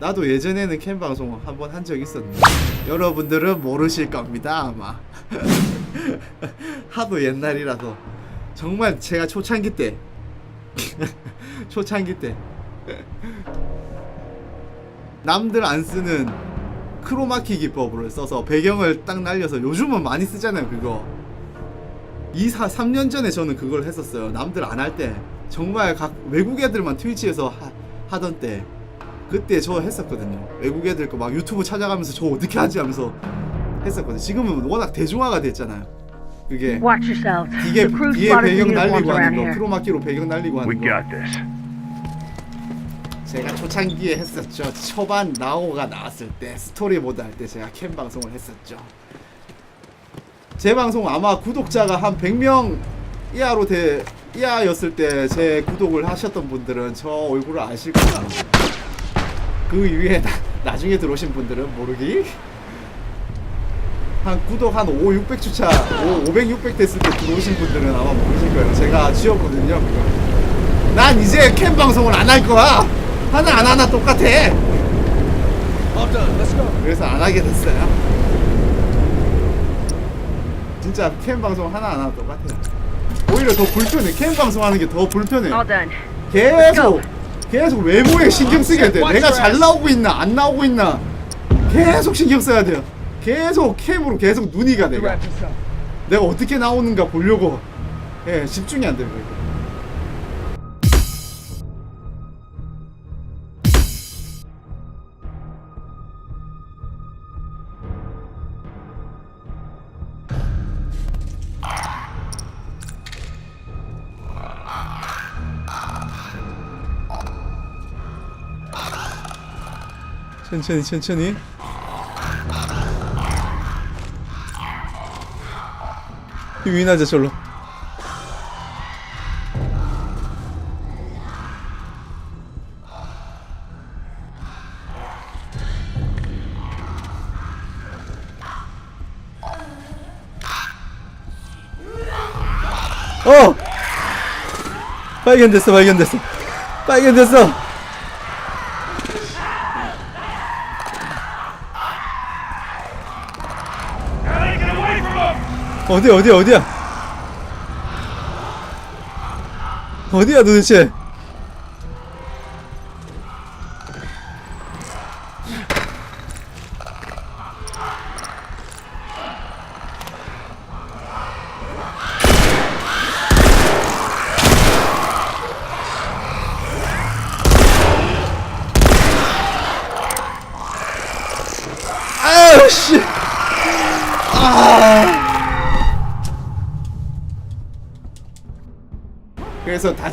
나도 예전에는 캠 방송 한 번 한 적 있었는데 여러분들은 모르실 겁니다 아마. 하도 옛날이라서. 정말 제가 초창기 때. 초창기 때. 남들 안 쓰는 크로마키 기법을 써서 배경을 딱 날려서 요즘은 많이 쓰잖아요 그거. 2, 4, 3년 전에 저는 그걸 했었어요. 남들 안 할 때. 정말 각 외국 애들만 트위치에서 하, 하던 때 그때 저 했었거든요 외국 애들 거 막 유튜브 찾아가면서 저 어떻게 하지 하면서 했었거든요 지금은 워낙 대중화가 됐잖아요 그게 Watch yourselves. 뒤에, the cruise 뒤에 spotted 배경 날리고 around 하는 거 here. 크로마키로 배경 날리고 We 하는 거 got this. 제가 초창기에 했었죠. 초반 나오가 나왔을 때 스토리보드 할 때 제가 캠 방송을 했었죠. 제 방송 아마 구독자가 한 100명 이하로 돼 이하였을 때 제 구독을 하셨던 분들은 저 얼굴을 아실 거예요. 그 위에 나, 나중에 들어오신 분들은 모르기. 한 구독 한 5, 600 주차, 5, 500, 600 됐을 때 들어오신 분들은 아마 모르실 거예요. 제가 지었거든요. 그거. 난 이제 캠 방송을 안 할 거야. 하나 안 하나 똑같아. 그래서 안 하게 됐어요. 진짜 캠 방송 하나 안 하나 똑같아요. 오히려 더 불편해. 캠 방송 하는 게 더 불편해. All done. 계속 계속 외모에 신경 쓰게 돼. 내가 잘 나오고 있나 안 나오고 있나 계속 신경 써야 돼요. 계속 캠으로 계속 눈이 가 내가. 내가 어떻게 나오는가 보려고 예 집중이 안 되고 이거. 천천히 천천히. 유인하자 절로. 어! 발견됐어 발견됐어. 발견됐어 어디 어디 어디야? 어디야 도대체?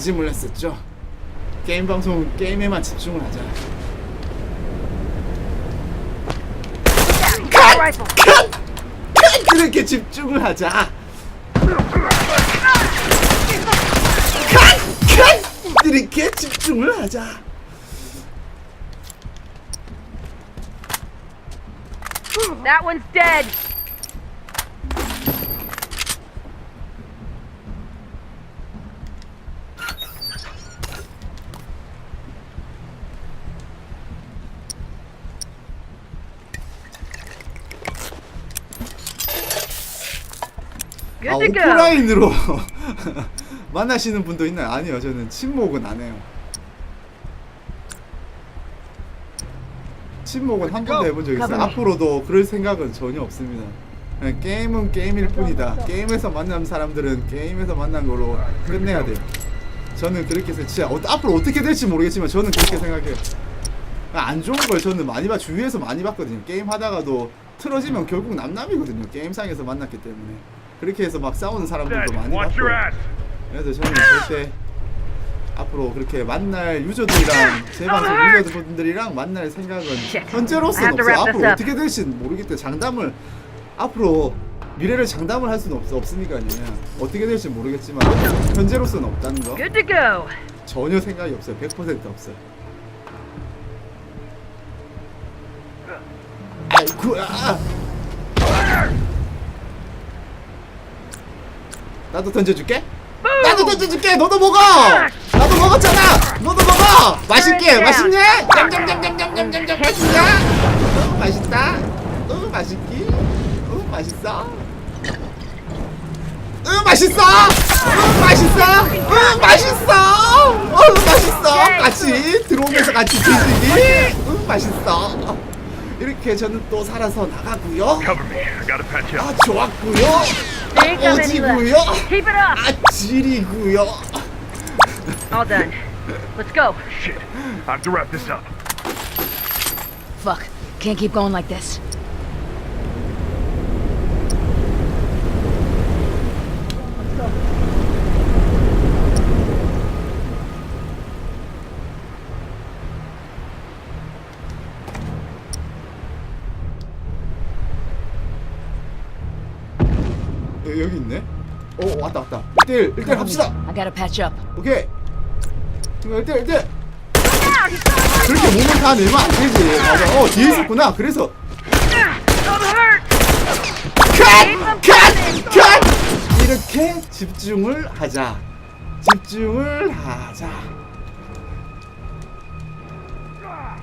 다짐을 했었죠. 게임 방송 게임에만 집중을 하자. 그렇게 집중을 하자. 이렇게 집중을 하자. 아. 오프라인으로 만나시는 분도 있나요? 아니요, 저는 침묵은 안 해요. 침묵은 한 번도 해본 적 있어요. 가보네. 앞으로도 그럴 생각은 전혀 없습니다. 그냥 게임은 게임일 뿐이다. 게임에서 만난 사람들은 게임에서 만난 거로 끝내야 돼요. 저는 그렇게 해서 진짜 어, 앞으로 어떻게 될지 모르겠지만 저는 그렇게 생각해요. 안 좋은 걸 저는 많이 봐 주위에서 많이 봤거든요. 게임 하다가도 틀어지면 결국 남남이거든요. 게임상에서 만났기 때문에 그렇게 해서 막 싸우는 사람들도 많이 봤고. 그래서 저는 절대 앞으로 그렇게 만날 유저들이랑 제 방송 유저분들이랑 만날 생각은 현재로서는 this 앞으로. 어떻게 될지 모르기 때문에 장담을 앞으로 미래를 장담을 할 수는 없, 없으니까요. 어떻게 될지 모르겠지만 현재로서는 없다는 거. 전혀 생각이 없어요. 100% 없어요. 아이고 아! 나도 던져줄게. 나도 던져줄게. 너도 먹어. 나도 먹었잖아. 너도 먹어. 맛있게. 맛있냐? 냠냠냠냠냠. 냠냠냠냠 맛있다. 어, 맛있다. 어, 맛있기. 어, 맛있어. 응 맛있어! 응 맛있어! 응 맛있어! 어 맛있어! 같이 들어오면서 같이 드시기! 응 맛있어! 이렇게 저는 또 살아서 나가고요. 아. 좋았고요. There ain't that many 어지고요. left. Keep it up. 아 지리고요. All done. Let's go. Shit. I have to wrap this up. Fuck. Can't keep going like this. 1대1 1대1 합시다. I gotta patch up. 오케이. 1대1 1대1. 그렇게 몸을 다 내면 안 되지. 맞아. 어 뒤에 있었구나. 그래서. 컷! 컷! 컷! 이렇게 집중을 하자. 집중을 하자.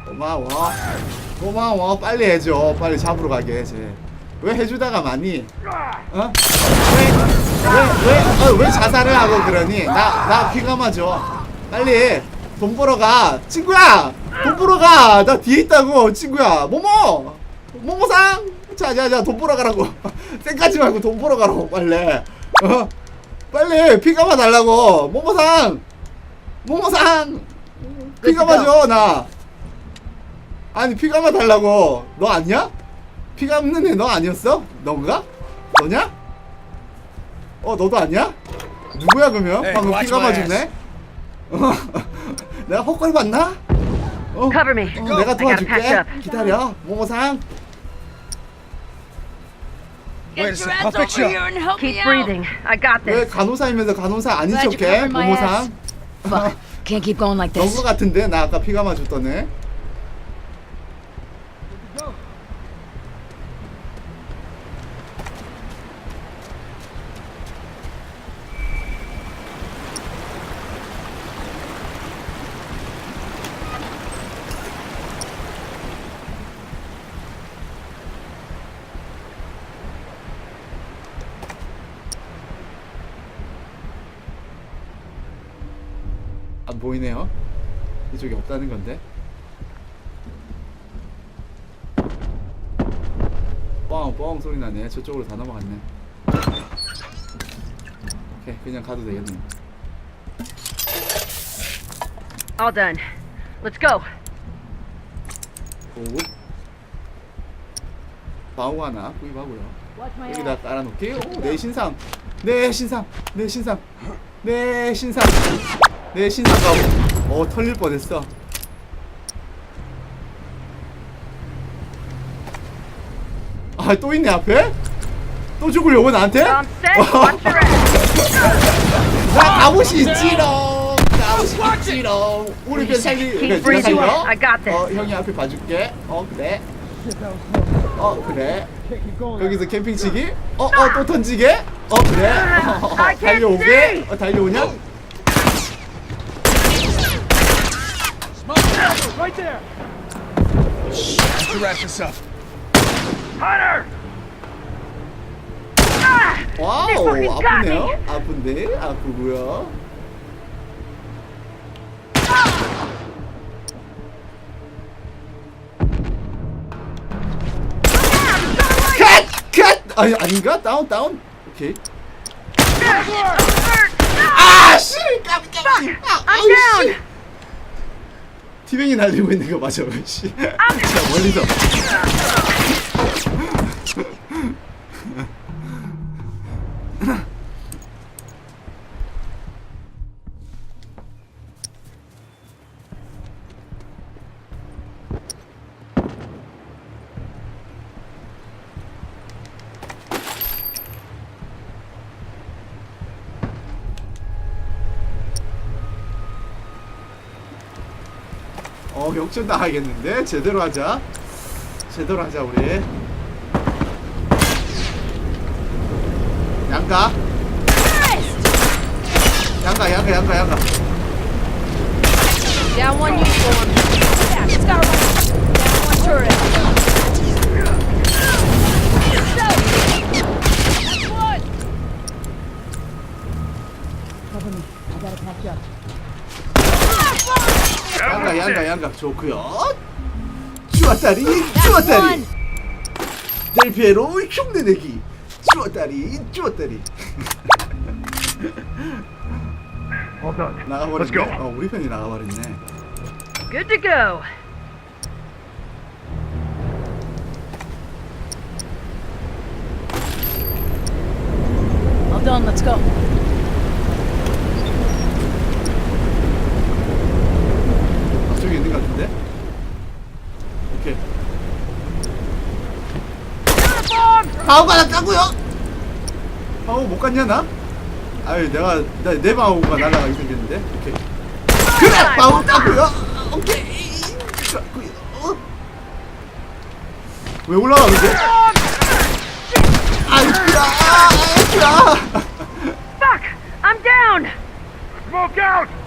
고마워. 고마워. 빨리 해줘. 빨리 잡으러 가게. 쟤. 왜 해주다가 많이? 어? 왜? 왜? 왜? 어, 왜 자살을 하고 그러니? 나, 나 피가 맞아. 빨리 돈 벌어 가. 친구야! 돈 벌어 가! 나 뒤에 있다고, 친구야. 모모! 모모상! 자, 자, 자, 돈 벌어 가라고. 쌩까지 말고 돈 벌어 가라고, 빨리. 어? 빨리 피가마 달라고. 모모상! 모모상! 피가마 줘, 나. 아니, 피가마 달라고. 너 아니야? 피가 없는 애 너 아니었어? 너인가? 너냐? 어 너도 아니야? 누구야 그러면? Hey, 방금 피가 맞았네? 어, 내가 헛걸 봤나? 어, Cover me. 어, 내가 도와줄게. 기다려 모모상 Wait a sec. I'll fix you up. Keep breathing. I got 왜 this. 간호사이면서 간호사 아닌 척해? 모모상 ass. Fuck. Can't keep going like 넌거 this. 같은데 나 아까 피가 맞았던 애 보이네요. 이쪽에 없다는 건데. 뻥뻥 소리 나네. 저쪽으로 다 넘어갔네. 오케이 그냥 가도 되겠네. All done. Let's go. 오. 바우 하나 구입하고요. 여기다 깔아놓기 오 내 신상. 내 신상. 내 신상. 내 신상 내 신상가 어 털릴 뻔했어. 아 또 있네 앞에? 또 죽으려고 나한테. 나 가봇이 있지롱. 가봇이 있지롱. 우리 Keep 그래, breathing. 살려 I got this. 어 형이 앞에 봐줄게. 어 그래. 어 그래. 거기서 캠핑 치기? 어어 또 던지게? 어 그래. 어, 달려오게. 어 달려오냐 Right there. To wrap this up. Hunter! Ah! 와우 fucking got 아프네요 me. 아픈데 아프고요 컷컷 아니 아닌가 다운 다운 오케이 아씨 깜짝이야 I'm down. 티뱅이 날리고 있는 거 맞아 씨? 진짜 멀리서 어 역전 당하겠는데 제대로 하자 제대로 하자 우리 양가 양가 양가 양가 양가 Down one uniform. Down one turret. Cover me. I gotta patch up. Let's go. 좋고요 쭈아다리 쭈아다리 델피에로 흉내내기 쭈아다리 쭈아다리 All done. 나가버렸네 Let's go. 어 우리 편이 나가버렸네 Good to go. All done, let's go. 앞쪽에 있는 것 같은데 오케이 방어가 났다고요? 방어 못 갔냐 나? 아유 내가 나, 내 방어가 날아가게 생겼는데 오케이 그래 방어 땄고요 오케이 땄고요 어? 왜 올라가 근데? 아이쿠야 아이쿠야 Fuck! I'm down! Smoke out!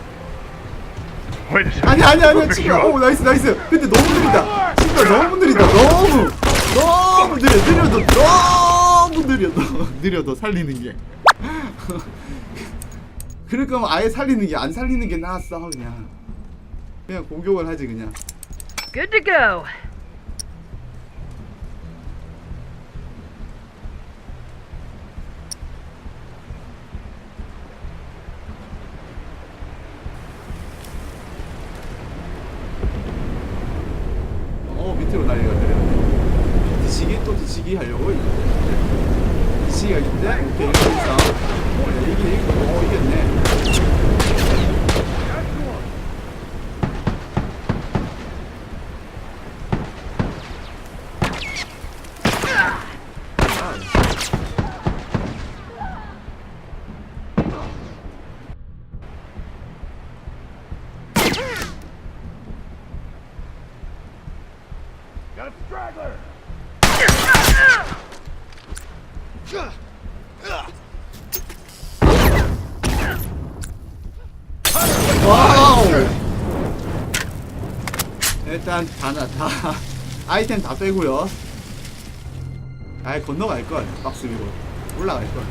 아니 아니 아니 친구야. 오. 나이스 나이스. 근데 너무 느리다. 친구야 너무 느리다. 너무 너무 느려 느려도 너무 느려 너. 느려도 살리는 게. 그럴 거면 아예 살리는 게 안 살리는 게 나았어 그냥. 그냥 공격을 하지 그냥. Good to go. 일단 다, 나- 다 아이템 다 빼고요. 아예 건너갈걸 박스 위로. 올라갈걸.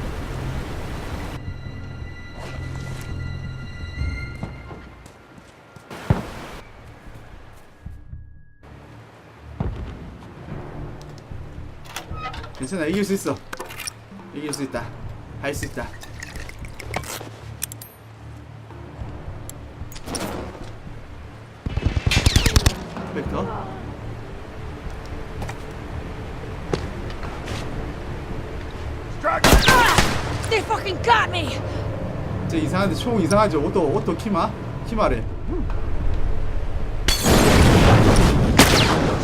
괜찮아 이길 수 있어. 이길 수 있다. 할 수 있다 벡터. They fucking got me! 쟤 이상한데 총 이상하죠 오토 오토 키마? 키마래.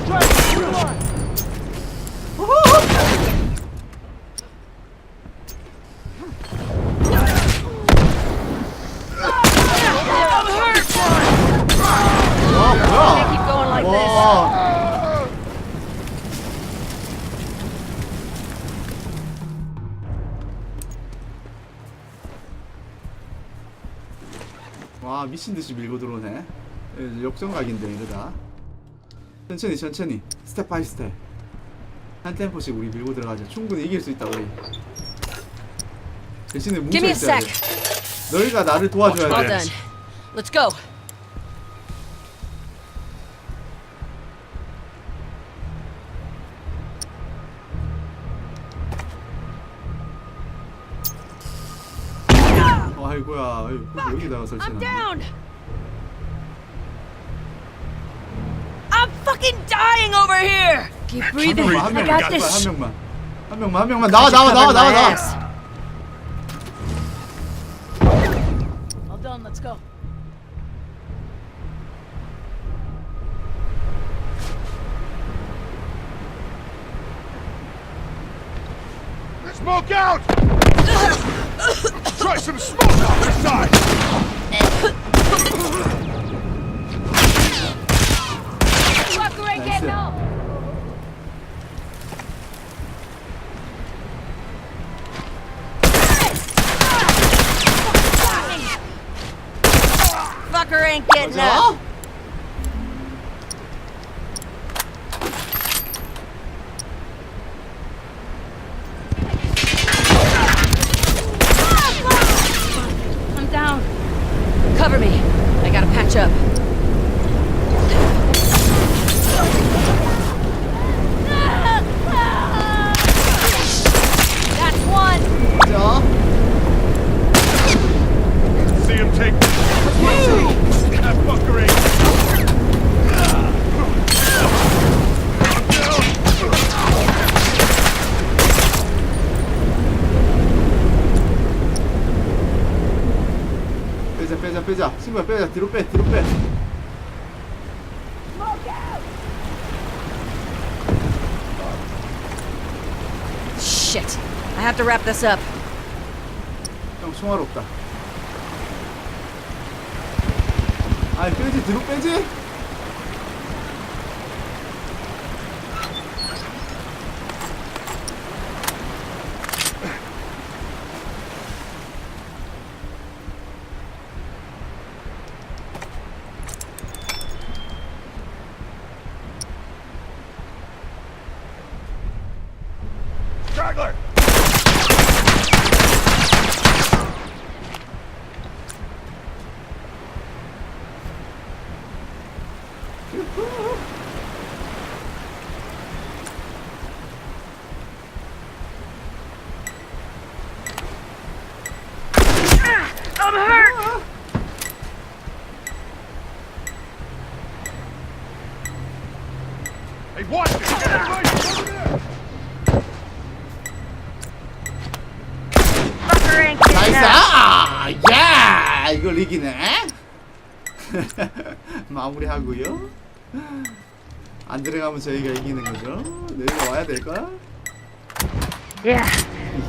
와 와 미친듯이 밀고 들어오네. 예, 역전각인데 이러다. 천천히 천천히. 스텝 바이 스텝. 한 템포씩 우리 밀고 들어가자. 충분히 이길 수 있다 우리. 대신에 뭉쳐있어야 돼. 너희가 나를 도와줘야 돼. Let's go. 아이고야 아이고, 여기다가 I'm 설치해 down! I'm fucking dying over here! Keep 한 breathing. 명만 한 I 명만 got 한 this. 명만 한 명만 한 명만 나와 나와 나와 나와 나와 All done, let's go. Smoke out! Try some smoke off the side! Fucker ain't getting getting up. up! Fucker ain't getting up! 뒤로 빼 뒤로 빼 Shit. I have to wrap this up. 형 없다 아이 빼지 뒤로 빼지 Straggler! I'm hurt! Hey, watch it! Over there! Fucker ain't getting 나이스 out. 아! 야 이걸 이기네 마무리하고요 안 들어가면 저희가 이기는 거죠 내려와야 될까? Yeah,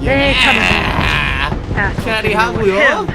they ain't coming. 예 Assholes 캐리 with 하고요 him.